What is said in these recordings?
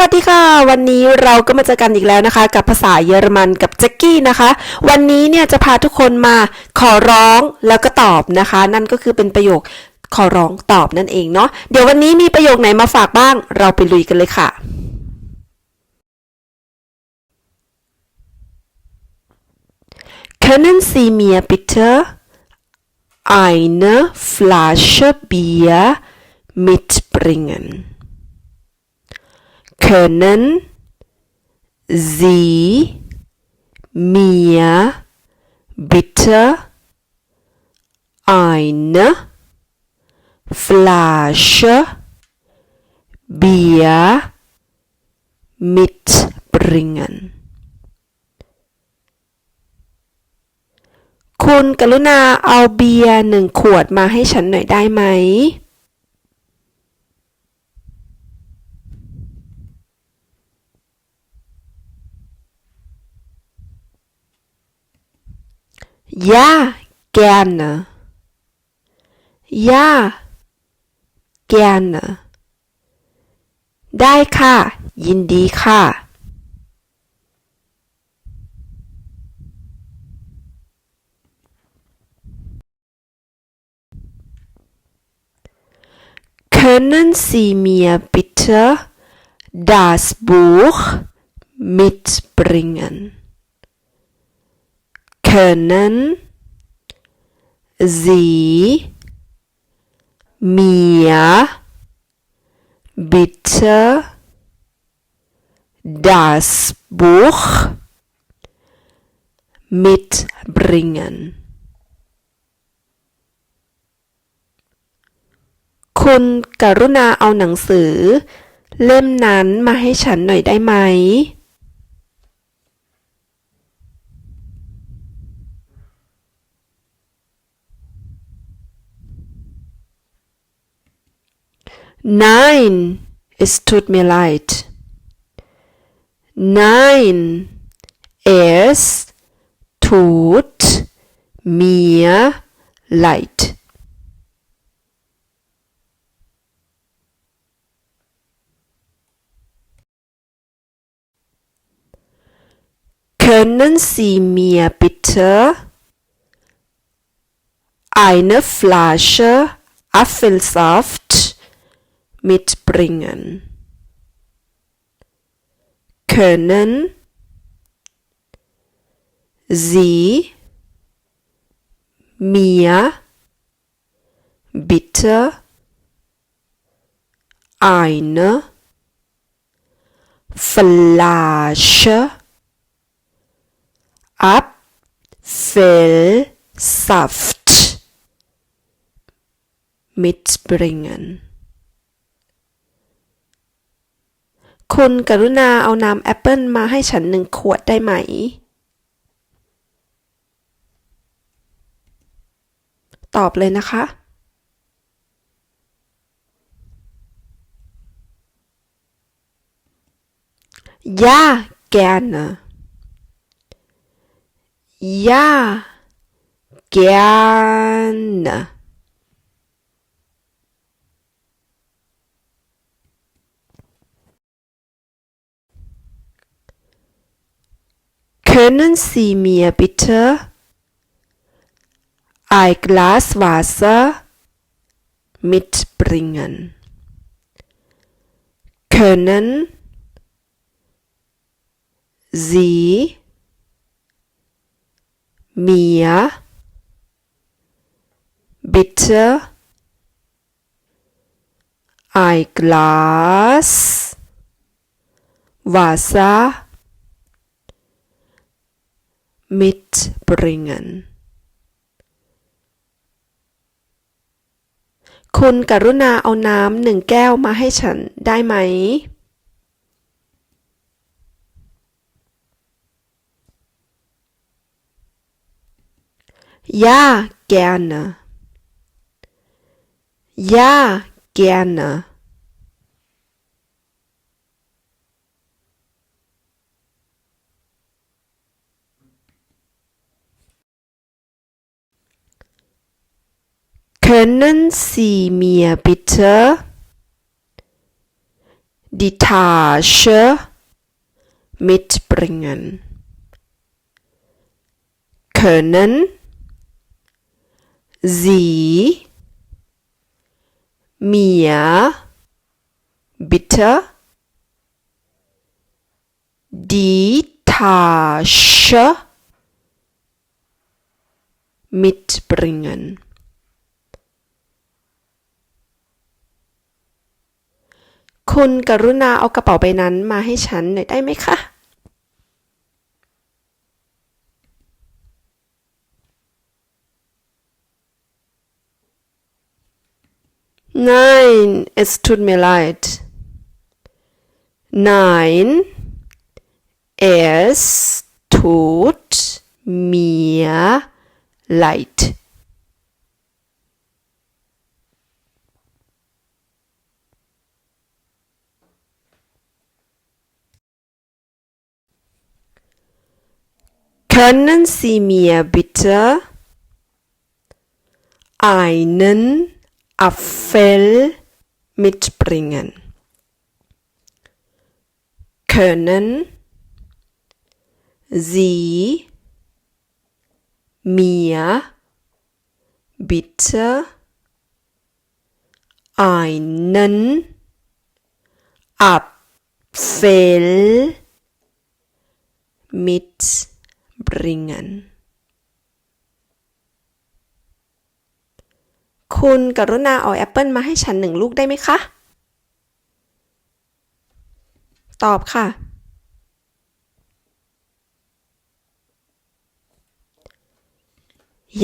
วัสดีค่ะ วันนี้เราก็มาเจอกันอีกแล้วนะคะ กับภาษาเยอรมันกับแจ็กกี้นะคะ วันนี้เนี่ยจะพาทุกคนมาขอร้องแล้วก็ตอบนะคะ นั่นก็คือเป็นประโยคขอร้องตอบนั่นเองเนาะเดี๋ยววันนี้มีประโยคไหนมาฝากบ้าง เราไปลุยกันเลยค่ะ Können Sie mir bitte eine Flasche Bier mitbringen? Können Sie mir bitte eine Flasche Bier mitbringen? คุณกรุณาเอาเบียร์หนึ่งขวดมาให้ฉันหน่อยได้ไหม Ja, gerne. Ja, gerne. ได้ค่ะ ยินดีค่ะ Können Sie mir bitte das Buch mitbringen? Können Sie mir bitte das Buch mitbringen? คุณกรุณาเอาหนังสือ เล่มนั้นมาให้ฉันหน่อยได้ไหม Nein, es tut mir leid. Nein, es tut mir leid. Können Sie mir bitte eine Flasche Apfelsaft mitbringen? Können Sie mir bitte eine Flasche Apfelsaft mitbringen คุณกรุณาเอาน้ำแอปเปิลมาให้ฉันหนึ่งขวดได้ไหม ตอบเลยนะคะ Ja, gerne. Ja, gerne. Können Sie mir bitte ein Glas Wasser mitbringen? Können Sie mir bitte ein Glas Wasser mitbringen คุณกรุณาเอาน้ำหนึ่งแก้วมาให้ฉันได้ไหม Ja, gerne. Ja, gerne. Können Sie mir bitte die Tasche mitbringen? Können Sie mir bitte die Tasche mitbringen? คุณกรุณาเอากระเป๋าใบนั้นมาให้ฉันหน่อยได้ไหมคะ Nein, es tut mir leid. Nein, es tut mir leid. Können Sie mir bitte einen Apfel mitbringen? Können Sie mir bitte einen Apfel bringen คุณกรุณาเอาแอปเปิลมาให้ฉันหนึ่งลูกได้ไหมคะ ตอบค่ะ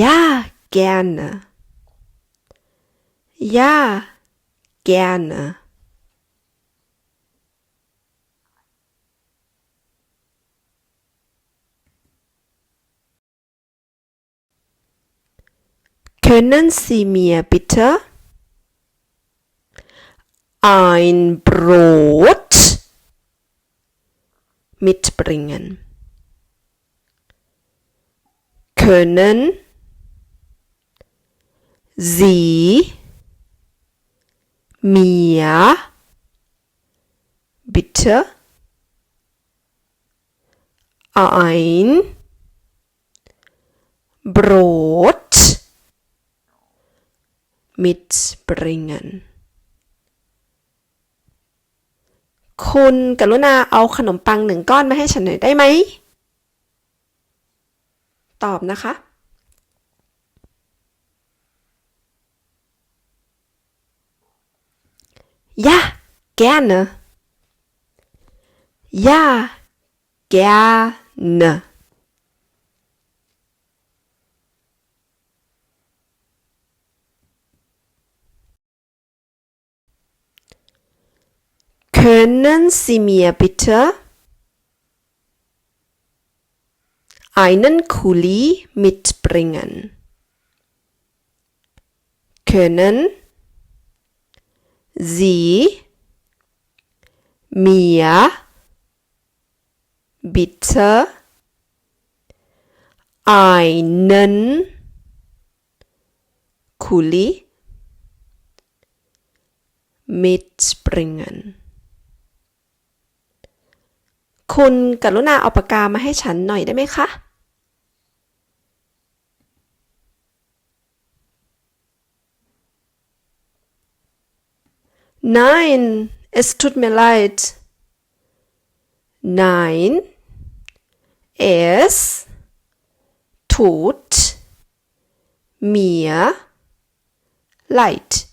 Ja, gerne. Ja, gerne. Können Sie mir bitte ein Brot mitbringen? Können Sie mir bitte ein Brot mitbringen คุณกรุณาเอาขนมปังหนึ่งก้อนมาให้ฉันหน่อยได้ไหม ตอบนะคะ Ja, gerne. Ja, gerne. Können Sie mir bitte einen Kuli mitbringen? Können Sie mir bitte einen Kuli mitbringen คุณกรุณาเอาปากกามาให้ฉันหน่อยได้ไหมคะ Nein, es tut mir leid. Nein, es tut mir leid.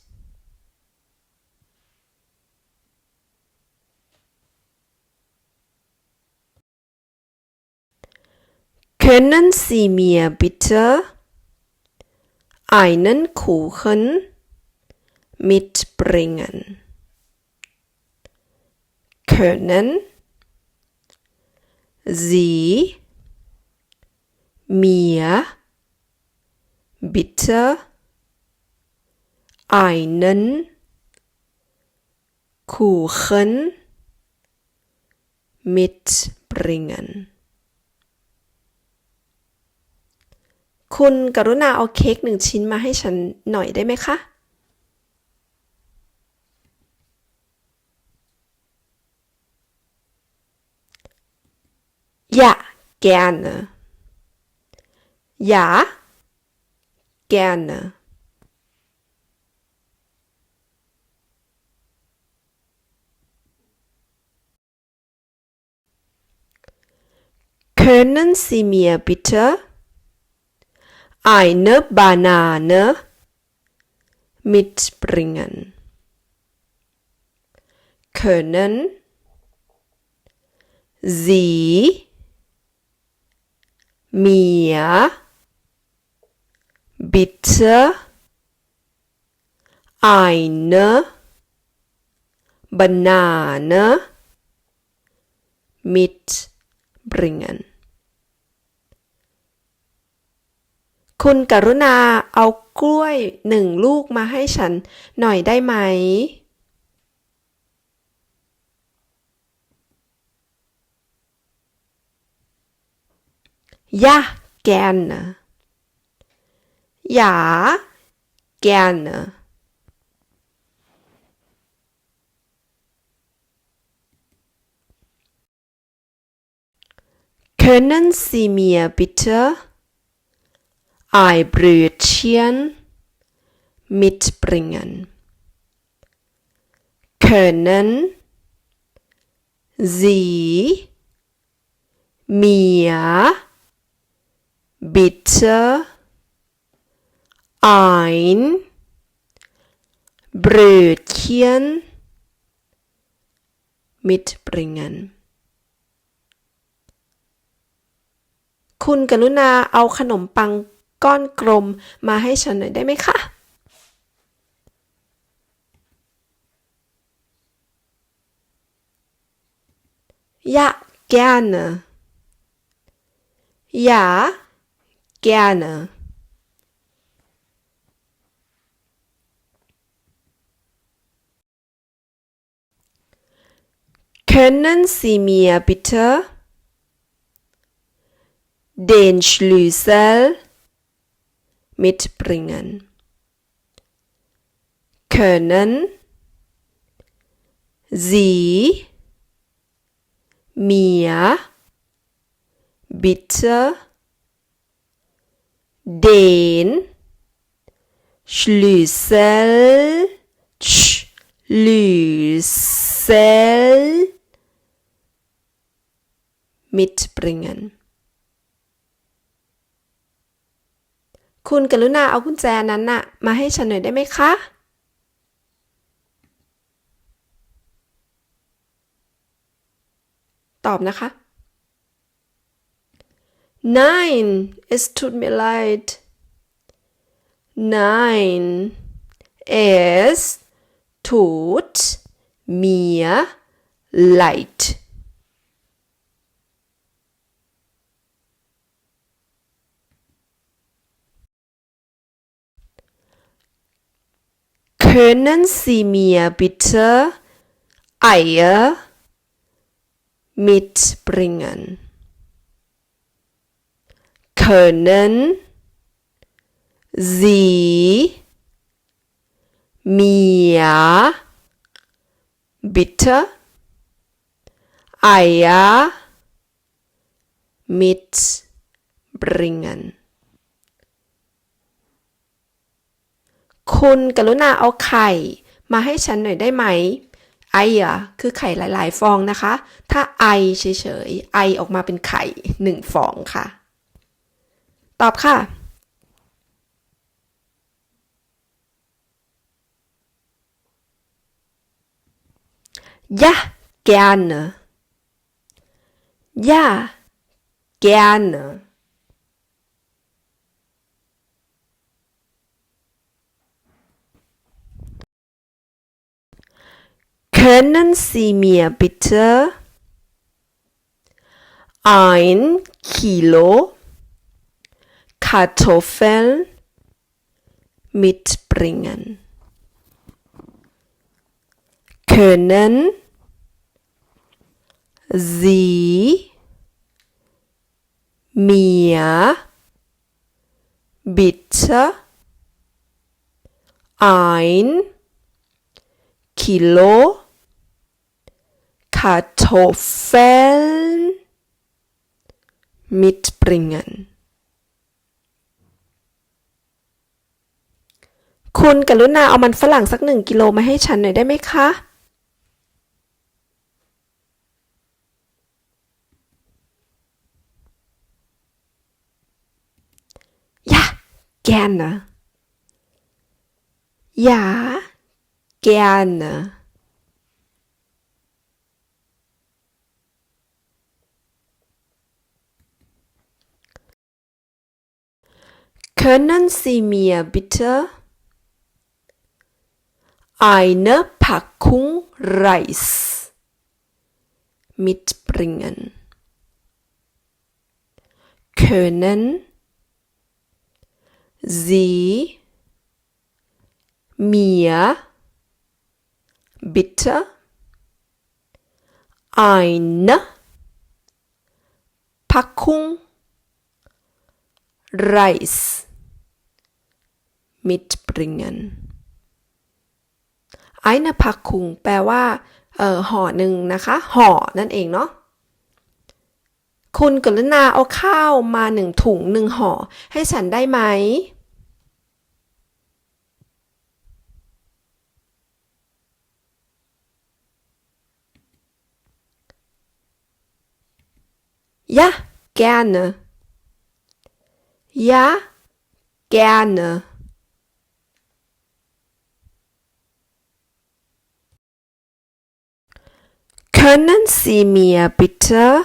Können Sie mir bitte einen Kuchen mitbringen? Können Sie mir bitte einen Kuchen mitbringen คุณกรุณาเอาเค้กหนึ่งชิ้นมาให้ฉันหน่อยได้ไหมคะ Ja, gerne. Ja, gerne. können Sie mir bitte eine Banane mitbringen? Können Sie mir bitte eine Banane mitbringen คุณกรุณาเอากล้วยหนึ่งลูกมาให้ฉันหน่อยได้ไหม Ja, gerne. Ja, gerne. Können Sie mir bitte ein Brötchen mitbringen? Können Sie mir bitte ein Brötchen mitbringen คุณกรุณาเอาขนมปัง ก้อนกลมมาให้ฉันหน่อยได้ไหมคะ Ja, gerne. Ja, gerne. Können Sie mir bitte den Schlüssel mitbringen? Können Sie mir bitte den Schlüssel Schlüssel mitbringen คุณกรุณาเอากุญแจนั้นน่ะ มาให้ฉันหน่อยได้ไหมคะ ตอบนะคะ Nein es tut mir leid Nein es tut mir leid Können Sie mir bitte Eier mitbringen? Können Sie mir bitte Eier mitbringen? คุณกรุณาเอาไข่ มาให้ฉันหน่อยได้ไหม ไออะคือไข่หลาย ๆ ฟองนะคะ ถ้าไอเฉยๆ ไอออกมาเป็นไข่หนึ่งฟองค่ะ ตอบค่ะ Ja, gerne. Ja, gerne. Können Sie mir bitte ein Kilo Kartoffeln mitbringen? Können Sie mir bitte ein Kilo Kartoffeln mitbringen คุณกรุณาเอามันฝรั่งสักหนึ่งกิโลมาให้ฉันหน่อยได้ไหมคะ Ja, gerne. Ja, gerne. Können Sie mir bitte eine Packung Reis mitbringen? Können Sie mir bitte eine Packung Reis mitbringen eine Packung แปลว่าเอ่อห่อหนึ่งนะคะ ห่อนั่นเองเนาะคุณกรุณาเอาข้าวมาหนึ่งถุงหนึ่งห่อ ให้ฉันได้ไหม Ja, gerne. Ja, gerne. Können Sie mir bitte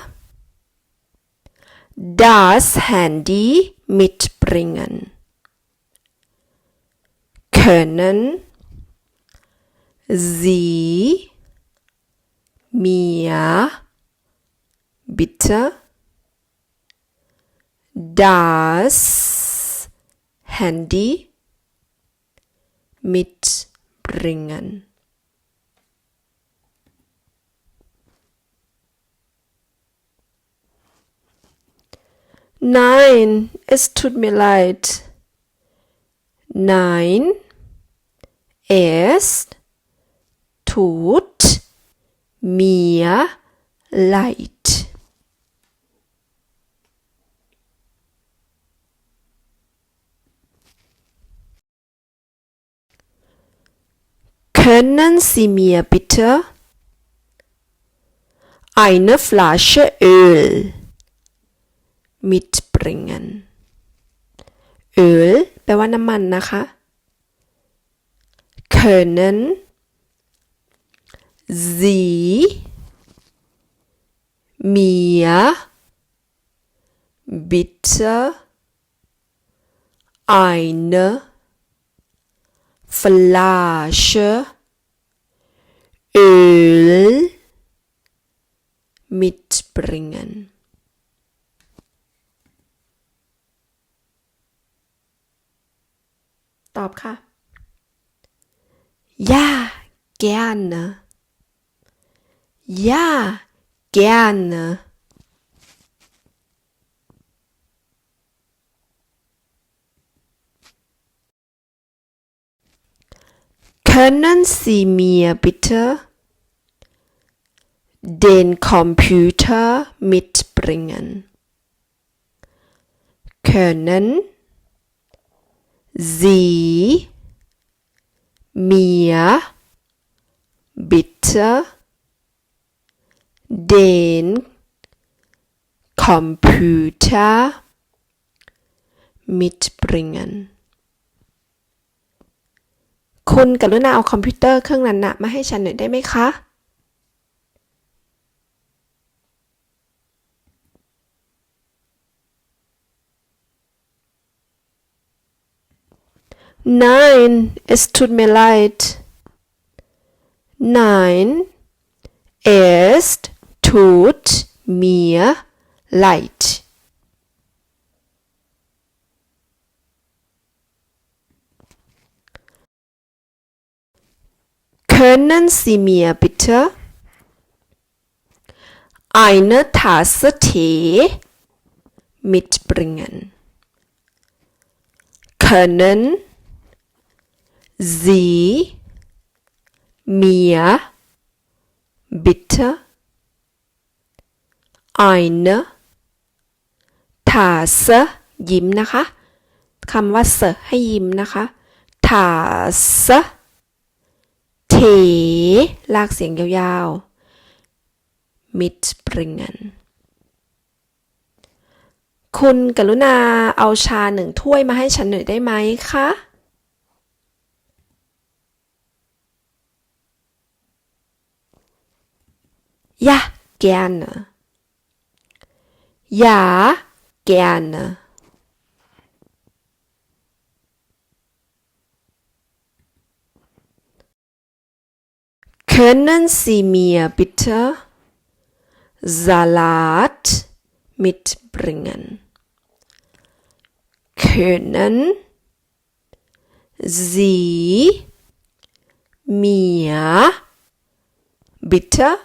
das Handy mitbringen? Können Sie mir bitte das Handy mitbringen? Nein, es tut mir leid. Nein, es tut mir leid. Können Sie mir bitte eine Flasche Öl mitbringen Öl แปลว่าน้ำมันนะคะ können Sie mir bitte eine Flasche Öl mitbringen ตอบค่ะ Ja gerne Ja gerne Können Sie mir bitte den Computer mitbringen? Können Sie mir bitte den Computer mitbringen คุณกรุณาเอาคอมพิวเตอร์เครื่องนั้นนะมาให้ฉันหน่อยได้ไหมคะ Nein, es tut mir leid. Nein, es tut mir leid. Können Sie mir bitte eine Tasse Tee mitbringen? Können Sie mir bitte eine าเสยิ้มนะคะคำว่าเสให้ยิ้มนะคะถาเสเถลากเสียงยาวๆ mitbringen คุณกรุณาเอาชาหนึ่งถ้วยมาให้ฉันหน่อยได้ไหมคะ Ja, gerne. Ja, gerne. Können Sie mir bitte Salat mitbringen? Können Sie mir bitte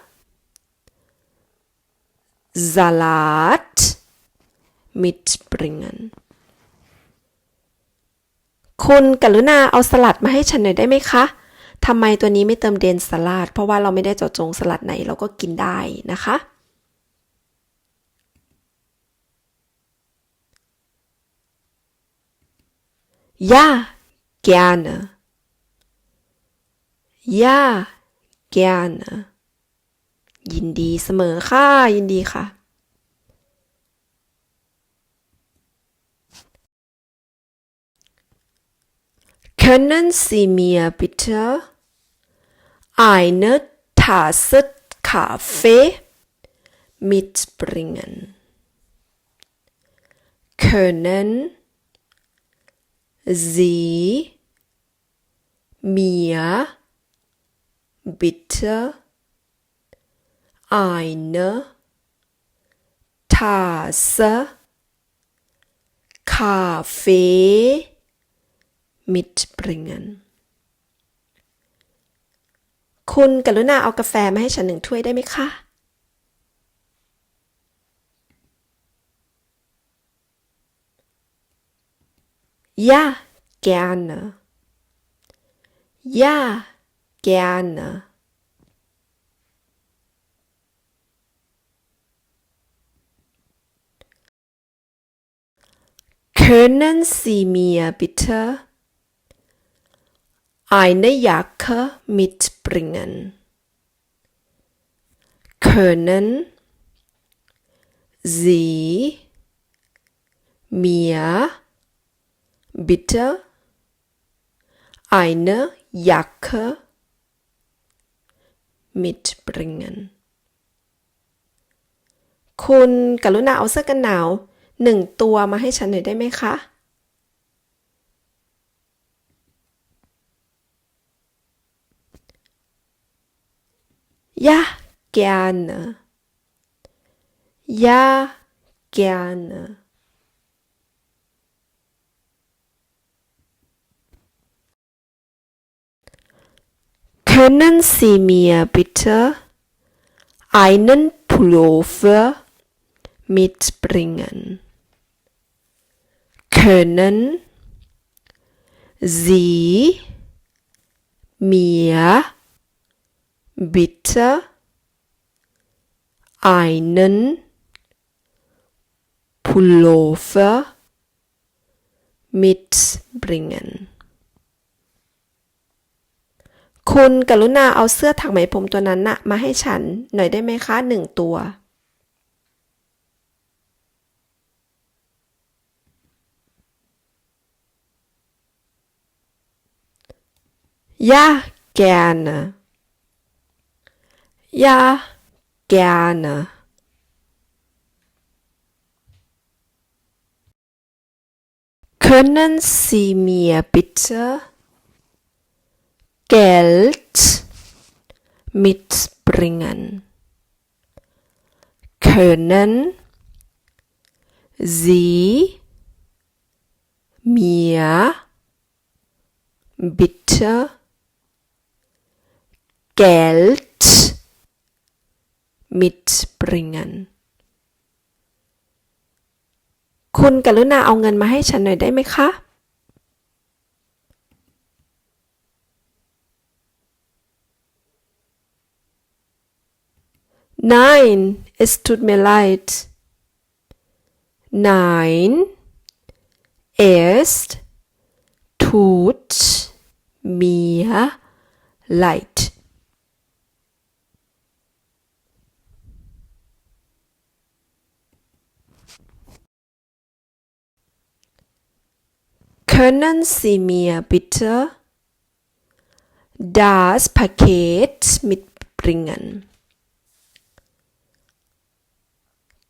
Salat mitbringen คุณกรุณาเอาสลัดมาให้ฉันหน่อยได้ไหมคะทำไมตัวนี้ไม่เติมเดนสลัด เพราะว่าเราไม่ได้เจาะจงสลัดไหนเราก็กินได้นะคะ Ja, gerne. Ja, gerne. ยินดีเสมอค่ะ ยินดีค่ะ Können Sie mir bitte eine Tasse Kaffee mitbringen? Können Sie mir bitte eine Tasse Kaffee mitbringen คุณกรุณาเอากาแฟมาให้ฉันหนึ่งถ้วยได้ไหมคะ Ja, gerne. Ja, gerne. Können Sie mir bitte eine Jacke mitbringen? Können Sie mir bitte eine Jacke mitbringen คุณกรุณาเอาเสื้อกันหนาว หนึ่งตัวมาให้ฉันหน่อยได้ไหมคะ Ja, gerne. Ja, gerne. Können Sie mir bitte einen Pullover mitbringen? Können Sie mir bitte einen Pullover mitbringen คุณกรุณาเอาเสื้อถักไหมพรมตัวนั้นนะมาให้ฉันหน่อยได้ไหมคะหนึ่งตัว Ja, gerne. Ja, gerne. Können Sie mir bitte Geld mitbringen? Können Sie mir bitte Geld mitbringen คุณกรุณาเอาเงินมาให้ฉันหน่อยได้ไหมคะ Nein es tut mir leid Nein, es tut mir leid. Können Sie mir bitte das Paket mitbringen?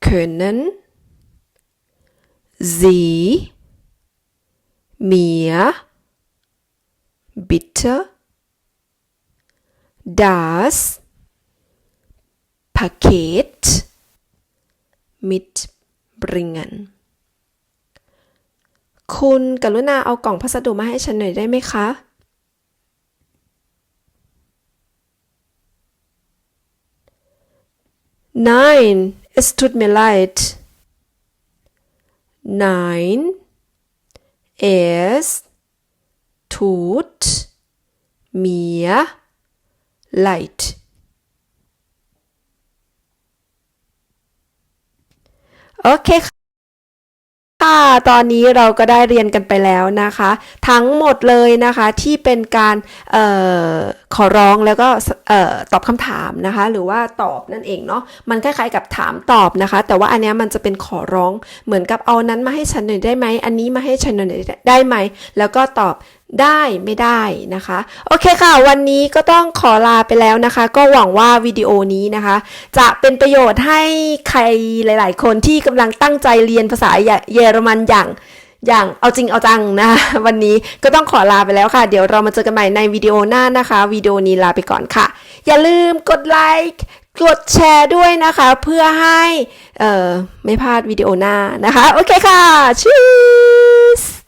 Können Sie mir bitte das Paket mitbringen คุณกรุณาเอากล่องพัสดุมาให้ฉันหน่อยได้ไหมคะ Nein, es tut mir leid. Nein, es tut mir leid. โอเคค่ะ ตอนนี้เราก็ได้เรียนกันไปแล้วนะคะ ทั้งหมดเลยนะคะที่เป็นการออขอร้องแล้วก็ตอบคำถามนะคะ หรือว่าตอบนั่นเองเนาะมันคล้ายๆกับถามตอบนะคะ แต่ว่าอันเนี้ยมันจะเป็นขอร้องเหมือนกับเอานั้นมาให้ฉันหน่อยได้ไหมอันนี้มาให้ฉันหน่อยได้ไหมแล้วก็ตอบ ได้ไม่ได้นะคะ โอเคค่ะ วันนี้ก็ต้องขอลาไปแล้วนะคะ ก็หวังว่าวิดีโอนี้นะคะ จะเป็นประโยชน์ให้ใครหลาย ๆ คนที่กำลังตั้งใจเรียนภาษาเยอรมันอย่างอย่างเอาจริงเอาจังนะวันนี้ก็ต้องขอลาไปแล้วค่ะ เดี๋ยวเรามาเจอกันใหม่ในวิดีโอหน้านะคะวิดีโอนี้ลาไปก่อนค่ะ อย่าลืมกดไลค์กดแชร์ด้วยนะคะ เพื่อให้เอ่อไม่พลาดวิดีโอหน้านะคะ โอเคค่ะชิว